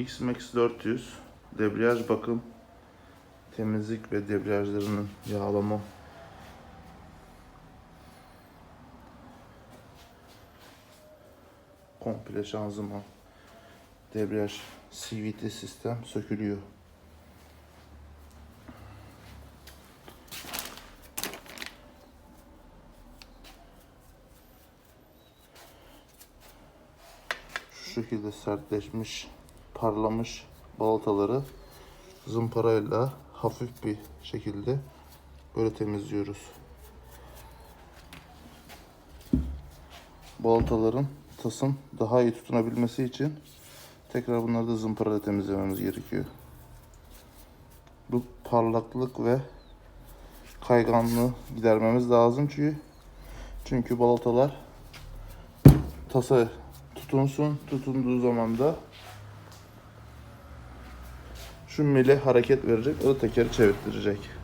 X-Max 400 debriyaj bakım temizlik ve debriyajlarının yağlama komple şanzıman debriyaj CVT sistem sökülüyor. Şu şekilde sertleşmiş, parlamış balataları zımparayla hafif bir şekilde böyle temizliyoruz. Balataların tasın daha iyi tutunabilmesi için tekrar bunları da zımparayla temizlememiz gerekiyor. Bu parlaklık ve kayganlığı gidermemiz lazım çünkü çünkü balatalar tasa tutunsun. Tutunduğu zaman da mili hareket verecek. O da tekeri çevirtirecek.